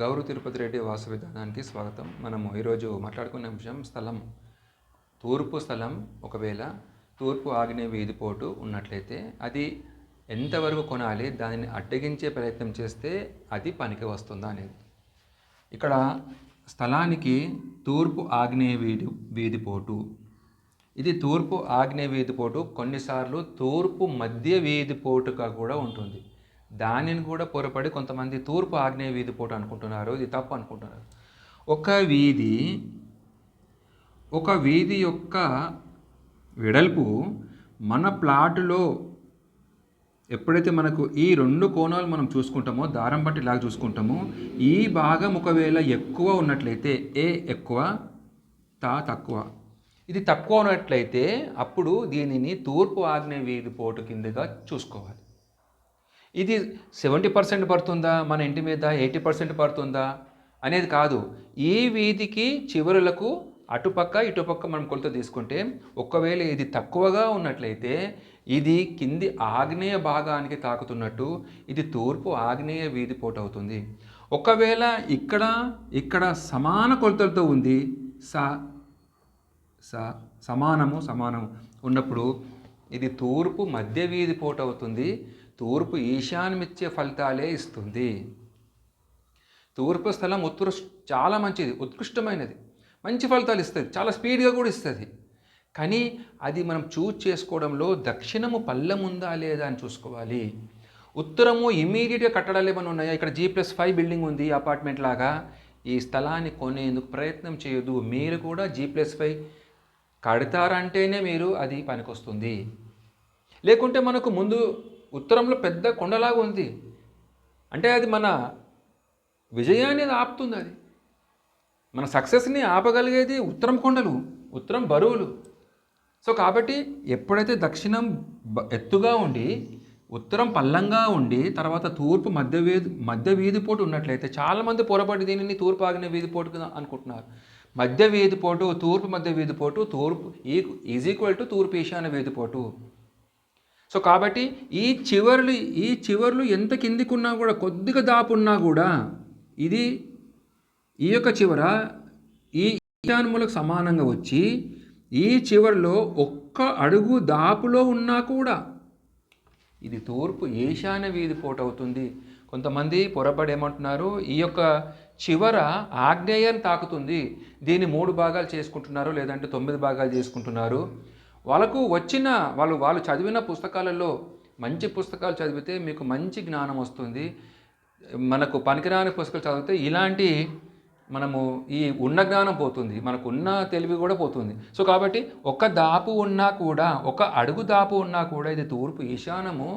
గౌరవ తిరుపతి రెడ్డి వాసు విధానానికి స్వాగతం. మనము ఈరోజు మాట్లాడుకునే అంశం స్థలం. తూర్పు స్థలం ఒకవేళ తూర్పు ఆగ్నేయ వీధిపోటు ఉన్నట్లయితే అది ఎంతవరకు కొనాలి దానిని అడ్డగించే ప్రయత్నం చేస్తే అది పనికి వస్తుందా అనేది. ఇక్కడ స్థలానికి తూర్పు ఆగ్నేయ వీధి వీధిపోటు ఇది తూర్పు ఆగ్నేయ వీధిపోటు కొన్నిసార్లు తూర్పు మధ్య వీధిపోటుగా కూడా ఉంటుంది. దానిని కూడా పొరపడి కొంతమంది తూర్పు ఆగ్నేయ వీధిపోటు అనుకుంటున్నారు ఇది తప్పు అనుకుంటున్నారు. ఒక వీధి ఒక వీధి యొక్క వెడల్పు మన ప్లాటులో ఎప్పుడైతే మనకు ఈ రెండు కోణాలు మనం చూసుకుంటామో దారం బట్టి ఇలాగ చూసుకుంటామో ఈ భాగం ఒకవేళ ఎక్కువ ఉన్నట్లయితే ఏ ఎక్కువ? తా తక్కువ. ఇది తక్కువ ఉన్నట్లయితే అప్పుడు దీనిని తూర్పు ఆగ్నేయ వీధి పోటు కిందగా చూసుకోవాలి. ఇది సెవెంటీ పర్సెంట్ పడుతుందా? మన ఇంటి మీద ఎయిటీ పర్సెంట్ పడుతుందా? అనేది కాదు. ఈ వీధికి చివరులకు అటుపక్క ఇటుపక్క మనం కొలత తీసుకుంటే ఒకవేళ ఇది తక్కువగా ఉన్నట్లయితే ఇది కింది ఆగ్నేయ భాగానికి తాకుతున్నట్టు ఇది తూర్పు ఆగ్నేయ వీధి పోటు అవుతుంది. ఒకవేళ ఇక్కడ ఇక్కడ సమాన కొలతలతో ఉంది సా స సమానము సమానము ఉన్నప్పుడు ఇది తూర్పు మధ్య వీధి పోటు అవుతుంది. తూర్పు ఈశాన్యమిచ్చే ఫలితాలే ఇస్తుంది. తూర్పు స్థలం ఉత్తర చాలా మంచిది ఉత్కృష్టమైనది. మంచి ఫలితాలు ఇస్తుంది చాలా స్పీడ్గా కూడా ఇస్తుంది. కానీ అది మనం చూజ్ చేసుకోవడంలో దక్షిణము పల్లెం ఉందా లేదా అని చూసుకోవాలి. ఉత్తరము ఇమీడియట్గా కట్టడాలు ఏమైనా ఉన్నాయా? ఇక్కడ జీ ప్లస్ ఫైవ్ బిల్డింగ్ ఉంది అపార్ట్మెంట్ లాగా. ఈ స్థలాన్ని కొనేందుకు ప్రయత్నం చేయొద్దు. మీరు కూడా జీ ప్లస్ ఫైవ్ కడతారంటేనే మీరు అది పనికొస్తుంది. లేకుంటే మనకు ముందు ఉత్తరంలో పెద్ద కొండలాగా ఉంది. అంటే అది మన విజయాన్ని ఆపుతుంది అది. మన సక్సెస్ని ఆపగలిగేది ఉత్తరం కొండలు ఉత్తరం బరువులు. సో కాబట్టి ఎప్పుడైతే దక్షిణం ఎత్తుగా ఉండి ఉత్తరం పల్లంగా ఉండి తర్వాత తూర్పు మధ్య వీధి మధ్య వీధిపోటు ఉన్నట్లయితే చాలామంది పొరపాటు దీనిని తూర్పు ఆగిన వీధిపోటు అనుకుంటున్నారు. మధ్య వీధిపోటు తూర్పు మధ్య వీధిపోటు తూర్పు ఈ ఈజ్ ఈక్వల్ టు తూర్పు ఈశాన్య వీధిపోటు. సో కాబట్టి ఈ చివర్లు ఈ చివర్లు ఎంత కిందికున్నా కూడా కొద్దిగా దాపున్నా కూడా ఇది ఈ యొక్క చివర ఈ ఈశాన్ములకు సమానంగా వచ్చి ఈ చివరిలో ఒక్క అడుగు దాపులో ఉన్నా కూడా ఇది తూర్పు ఈశాన్య వీధి పోటు అవుతుంది. కొంతమంది పొరపడి ఏమంటున్నారు ఈ యొక్క చివర ఆగ్నేయం తాకుతుంది. దీన్ని మూడు భాగాలు చేసుకుంటున్నారు లేదంటే తొమ్మిది భాగాలు చేసుకుంటున్నారు. వాళ్ళకు వచ్చిన వాళ్ళు వాళ్ళు చదివిన పుస్తకాలలో మంచి పుస్తకాలు చదివితే మీకు మంచి జ్ఞానం వస్తుంది. మనకు పనికిరాని పుస్తకాలు చదివితే ఇలాంటి మనము ఈ ఉన్న జ్ఞానం పోతుంది. మనకు ఉన్న తెలివి కూడా పోతుంది. సో కాబట్టి ఒక దాపు ఉన్నా కూడా ఒక అడుగు దాపు ఉన్నా కూడా ఇది తూర్పు ఈశానము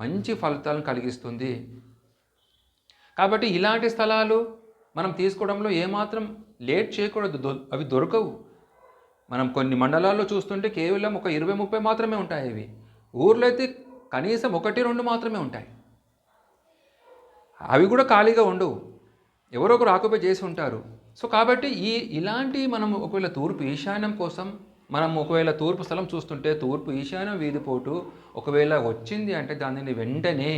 మంచి ఫలితాలను కలిగిస్తుంది. కాబట్టి ఇలాంటి స్థలాలు మనం తీసుకోవడంలో ఏమాత్రం లేట్ చేయకూడదు. అవి దొరకవు. మనం కొన్ని మండలాల్లో చూస్తుంటే కేవలం ఒక ఇరవై ముప్పై మాత్రమే ఉంటాయి ఇవి. ఊర్లో అయితే కనీసం ఒకటి రెండు మాత్రమే ఉంటాయి. అవి కూడా ఖాళీగా ఉండవు. ఎవరో ఒకరు ఆక్యుపై చేసి ఉంటారు. సో కాబట్టి ఈ ఇలాంటి మనం ఒకవేళ తూర్పు ఈశాన్యం కోసం మనం ఒకవేళ తూర్పు స్థలం చూస్తుంటే తూర్పు ఈశాన్యం వీధిపోటు ఒకవేళ వచ్చింది అంటే దానిని వెంటనే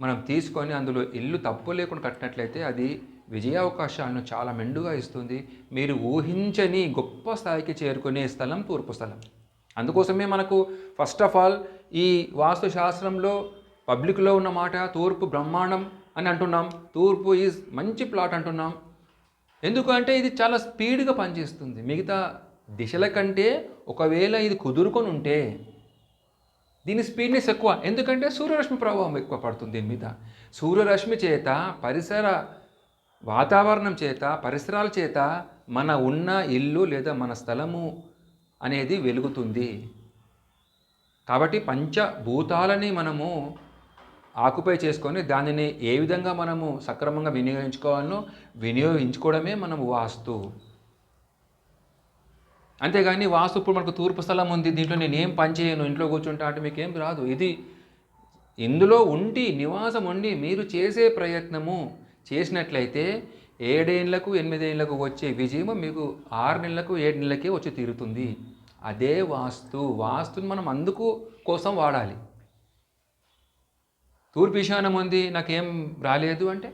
మనం తీసుకొని అందులో ఇల్లు తప్పు లేకుండా కట్టినట్లయితే అది విజయావకాశాలను చాలా మెండుగా ఇస్తుంది. మీరు ఊహించని గొప్ప స్థాయికి చేరుకునే స్థలం తూర్పు స్థలం. అందుకోసమే మనకు ఫస్ట్ ఆఫ్ ఆల్ ఈ వాస్తు శాస్త్రంలో పబ్లిక్లో ఉన్న మాట తూర్పు బ్రహ్మాండం అని అంటున్నాం. తూర్పు ఈజ్ మంచి ప్లాట్ అంటున్నాం. ఎందుకంటే ఇది చాలా స్పీడ్గా పనిచేస్తుంది. మిగతా దిశల కంటే ఒకవేళ ఇది కుదురుకొని ఉంటే దీని స్పీడ్నెస్ ఎక్కువ. ఎందుకంటే సూర్యరశ్మి ప్రభావం ఎక్కువ పడుతుంది దీని మీద. సూర్యరశ్మి చేత పరిసర వాతావరణం చేత పరిసరాల చేత మన ఉన్న ఇల్లు లేదా మన స్థలము అనేది వెలుగుతుంది. కాబట్టి పంచభూతాలని మనము ఆకుపై చేసుకొని దానిని ఏ విధంగా మనము సక్రమంగా వినియోగించుకోవాలనో వినియోగించుకోవడమే మనము వాస్తు. అంతేగాని వాస్తు ఇప్పుడు మనకు తూర్పు స్థలం ఉంది దీంట్లో నేను ఏం పని చేయను ఇంట్లో కూర్చుంటా అంటే మీకు ఏం రాదు. ఇది ఇందులో ఉండి నివాసం ఉండి మీరు చేసే ప్రయత్నము చేసినట్లయితే ఏడేళ్ళకు ఎనిమిదేళ్ళకు వచ్చే విజయము మీకు ఆరు నెలలకు ఏడు నెలలకే వచ్చి తీరుతుంది. అదే వాస్తు. వాస్తుని మనం అందుకు కోసం వాడాలి. తూర్పు ఈశానం ఉంది నాకేం రాలేదు అంటే?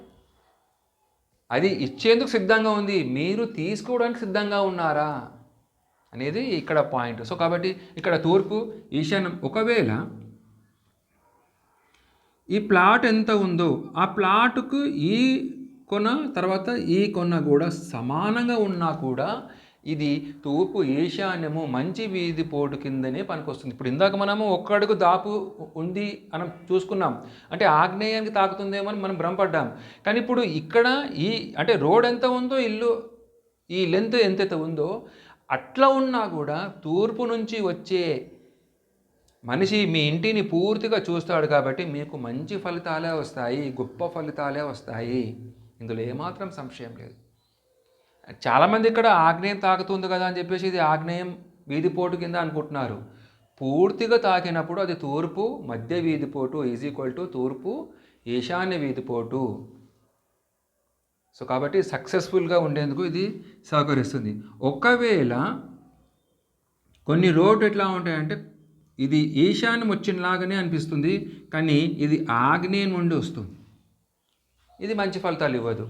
అది ఇచ్చేందుకు సిద్ధంగా ఉంది. మీరు తీసుకోవడానికి సిద్ధంగా ఉన్నారా? అనేది ఇక్కడ పాయింట్. సో కాబట్టి ఇక్కడ తూర్పు ఈశాన్యం ఒకవేళ ఈ ప్లాట్ ఎంత ఉందో ఆ ప్లాట్కు ఈ కొన తర్వాత ఈ కొన కూడా సమానంగా ఉన్నా కూడా ఇది తూర్పు ఈశాన్యము మంచి వీధి పోటు కిందనే పనికొస్తుంది. ఇప్పుడు ఇందాక మనము ఒక్కడుగు దాపు ఉంది మనం చూసుకున్నాం. అంటే ఆగ్నేయానికి తాకుతుందేమో అని మనం భ్రమపడ్డాం. కానీ ఇప్పుడు ఇక్కడ ఈ అంటే రోడ్ ఎంత ఉందో ఇల్లు ఈ లెంత్ ఎంతైతే ఉందో అట్లా ఉన్నా కూడా తూర్పు నుంచి వచ్చే మనిషి మీ ఇంటిని పూర్తిగా చూస్తాడు కాబట్టి మీకు మంచి ఫలితాలే వస్తాయి గొప్ప ఫలితాలే వస్తాయి. ఇందులో ఏమాత్రం సంశయం లేదు. చాలామంది ఇక్కడ ఆగ్నేయం తాకుతుంది కదా అని చెప్పేసి ఇది ఆగ్నేయం వీధిపోటు కింద అనుకుంటున్నారు. పూర్తిగా తాకినప్పుడు అది తూర్పు మధ్య వీధిపోటు ఈజ్ ఈక్వల్ టు తూర్పు ఈశాన్య వీధిపోటు సో కాబట్టి సక్సెస్ఫుల్గా ఉండేందుకు ఇది సహకరిస్తుంది. ఒకవేళ కొన్ని రోడ్లు ఎట్లా ఉంటాయంటే ఇది ఈశాన్యం వచ్చినలాగానే అనిపిస్తుంది కానీ ఇది ఆగ్నేయం నుండి వస్తుంది. ఇది మంచి ఫలితాలు ఇవ్వదు.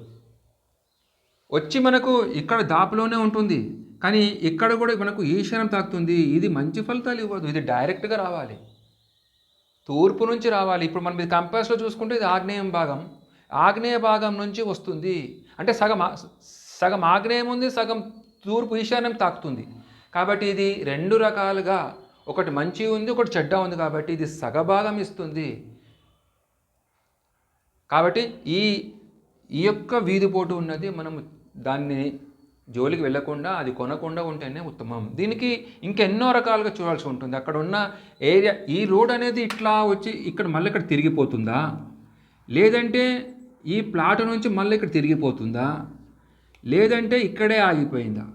వచ్చి మనకు ఇక్కడ దాపులోనే ఉంటుంది కానీ ఇక్కడ కూడా మనకు ఈశాన్యం తాకుతుంది. ఇది మంచి ఫలితాలు ఇవ్వదు. ఇది డైరెక్ట్గా రావాలి. తూర్పు నుంచి రావాలి. ఇప్పుడు మనం ఇది కంపాస్లో చూసుకుంటే ఇది ఆగ్నేయం భాగం. ఆగ్నేయ భాగం నుంచి వస్తుంది. అంటే సగం సగం ఆగ్నేయం ఉంది సగం తూర్పు ఈశాన్యం తాకుతుంది. కాబట్టి ఇది రెండు రకాలుగా ఒకటి మంచి ఉంది ఒకటి చెడ్డ ఉంది కాబట్టి ఇది సగభాగం ఇస్తుంది. కాబట్టి ఈ ఈ యొక్క వీధిపోటు ఉన్నది మనం దాన్ని జోలికి వెళ్ళకుండా అది కొనకుండా ఉంటేనే ఉత్తమం. దీనికి ఇంకెన్నో రకాలుగా చూడాల్సి ఉంటుంది. అక్కడ ఉన్న ఏరియా ఈ రోడ్ అనేది ఇట్లా వచ్చి ఇక్కడ మళ్ళీ ఇక్కడ తిరిగిపోతుందా? లేదంటే ఈ ప్లాట్ నుంచి మళ్ళీ ఇక్కడ తిరిగిపోతుందా? లేదంటే ఇక్కడే ఆగిపోయిందా?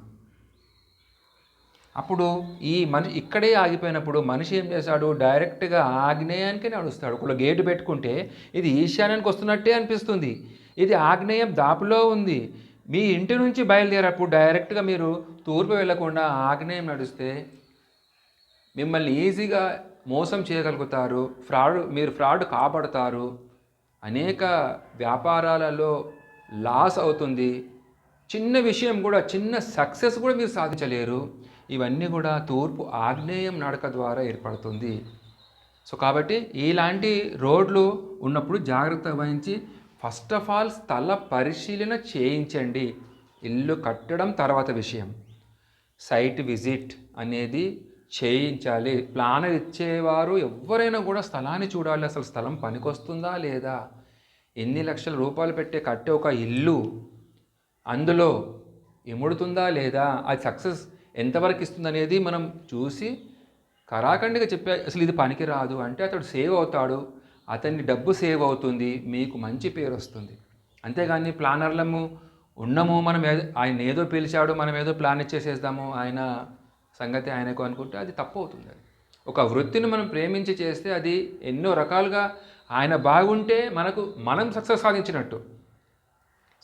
అప్పుడు ఈ మనిషి ఇక్కడే ఆగిపోయినప్పుడు మనిషి ఏం చేశాడు? డైరెక్ట్గా ఆగ్నేయానికి నడుస్తాడు. ఒకళ్ళు గేటు పెట్టుకుంటే ఇది ఈశాన్యానికి వస్తున్నట్టే అనిపిస్తుంది. ఇది ఆగ్నేయం దాపులో ఉంది. మీ ఇంటి నుంచి బయలుదేరప్పుడు డైరెక్ట్గా మీరు తూర్పు వెళ్ళకుండా ఆగ్నేయం నడిస్తే మిమ్మల్ని ఈజీగా మోసం చేయగలుగుతారు. ఫ్రాడ్ మీరు ఫ్రాడ్ కాపాడుతారు. అనేక వ్యాపారాలలో లాస్ అవుతుంది. చిన్న విషయం కూడా చిన్న సక్సెస్ కూడా మీరు సాధించలేరు. ఇవన్నీ కూడా తూర్పు ఆగ్నేయం నడక ద్వారా ఏర్పడుతుంది. సో కాబట్టి ఇలాంటి రోడ్లు ఉన్నప్పుడు జాగ్రత్త వహించి ఫస్ట్ ఆఫ్ ఆల్ స్థల పరిశీలన చేయించండి. ఇల్లు కట్టడం తర్వాత విషయం. సైట్ విజిట్ అనేది చేయించాలి. ప్లాన్ ఇచ్చేవారు ఎవరైనా కూడా స్థలాన్ని చూడాలి. అసలు స్థలం పనికొస్తుందా లేదా? ఎన్ని లక్షల రూపాయలు పెట్టే కట్టే ఒక ఇల్లు అందులో ఇముడుతుందా లేదా? అది సక్సెస్ ఎంతవరకు ఇస్తుంది అనేది మనం చూసి కరాఖండిగా చెప్పే అసలు ఇది పనికి రాదు అంటే అతడు సేవ్ అవుతాడు అతన్ని డబ్బు సేవ్ అవుతుంది మీకు మంచి పేరు వస్తుంది. అంతేగాని ప్లానర్లము ఉన్నము మనం ఏదో ఆయన ఏదో పిలిచాడు మనం ఏదో ప్లాన్ ఇచ్చేసేద్దాము ఆయన సంగతి ఆయనకు అనుకుంటే అది తప్పు అవుతుంది అది. ఒక వృత్తిని మనం ప్రేమించి చేస్తే అది ఎన్నో రకాలుగా ఆయన బాగుంటే మనకు మనం సక్సెస్ సాధించినట్టు.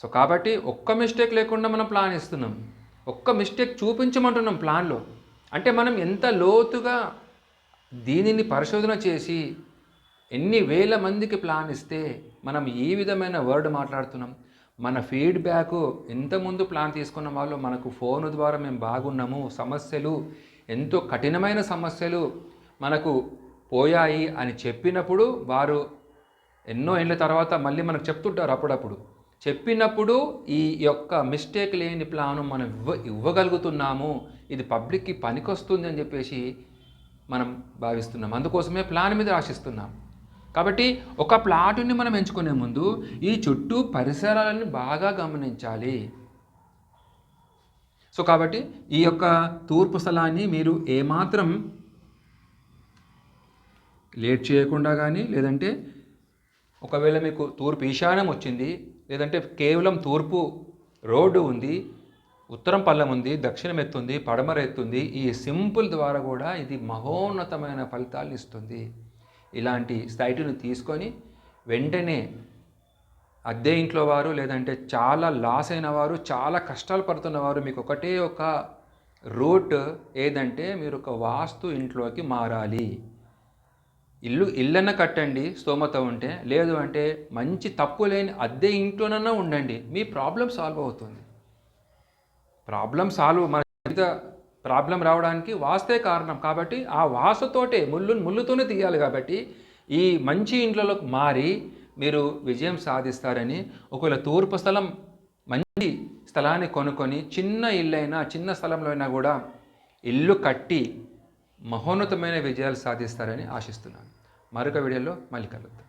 సో కాబట్టి ఒక్క మిస్టేక్ లేకుండా మనం ప్లాన్ ఇస్తున్నాం. ఒక్క మిస్టేక్ చూపించమంటున్నాం ప్లాన్లో. అంటే మనం ఎంత లోతుగా దీనిని పరిశోధన చేసి ఎన్ని వేల మందికి ప్లాన్ ఇస్తే మనం ఏ విధమైన వర్డ్ మాట్లాడుతున్నాం. మన ఫీడ్బ్యాక్ ఎంతముందు ప్లాన్ తీసుకున్న వాళ్ళు మనకు ఫోన్ ద్వారా మేము బాగున్నాము సమస్యలు ఎంతో కఠినమైన సమస్యలు మనకు పోయాయి అని చెప్పినప్పుడు వారు ఎన్నో ఏళ్ళ తర్వాత మళ్ళీ మనకు చెప్తుంటారు అప్పుడప్పుడు. చెప్పినప్పుడు ఈ యొక్క మిస్టేక్ లేని ప్లాను మనం ఇవ్వ ఇవ్వగలుగుతున్నాము. ఇది పబ్లిక్కి పనికొస్తుంది అని చెప్పేసి మనం భావిస్తున్నాం. అందుకోసమే ప్లాన్ మీద ఆశిస్తున్నాం. కాబట్టి ఒక ప్లాటుని మనం ఎంచుకునే ముందు ఈ చుట్టూ పరిసరాలను బాగా గమనించాలి. సో కాబట్టి ఈ యొక్క తూర్పు స్థలాన్ని మీరు ఏమాత్రం లేట్ చేయకుండా కానీ లేదంటే ఒకవేళ మీకు తూర్పు ఈశాన్యం వచ్చింది లేదంటే కేవలం తూర్పు రోడ్డు ఉంది ఉత్తరం పల్లం ఉంది దక్షిణం ఎత్తుంది పడమర ఎత్తుంది ఈ సింపుల్ ద్వారా కూడా ఇది మహోన్నతమైన ఫలితాలను ఇస్తుంది. ఇలాంటి సైటును తీసుకొని వెంటనే అద్దె ఇంట్లో వారు లేదంటే చాలా లాస్ అయిన వారు చాలా కష్టాలు పడుతున్న వారు మీకు ఒకటే ఒక రూట్ ఏదంటే మీరు ఒక వాస్తు ఇంట్లోకి మారాలి. ఇల్లు ఇల్లన్న కట్టండి స్తోమత ఉంటే. లేదు అంటే మంచి తప్పు లేని అద్దె ఇంట్లోనన్నా ఉండండి. మీ ప్రాబ్లం సాల్వ్ అవుతుంది. ప్రాబ్లం సాల్వ్ మన జీవిత ప్రాబ్లం రావడానికి వాస్తే కారణం. కాబట్టి ఆ వాసతోటే ముళ్ళు ముళ్ళుతోనే తీయాలి కాబట్టి ఈ మంచి ఇంట్లోకి మారి మీరు విజయం సాధిస్తారని ఒకవేళ తూర్పు స్థలం మంచి స్థలాన్ని కొనుక్కొని చిన్న ఇల్లైనా చిన్న స్థలంలో అయినా కూడా ఇల్లు కట్టి మహోన్నతమైన విజయాలు సాధిస్తారని ఆశిస్తున్నాను. మరొక వీడియోలో మళ్ళీ కలుద్దాం.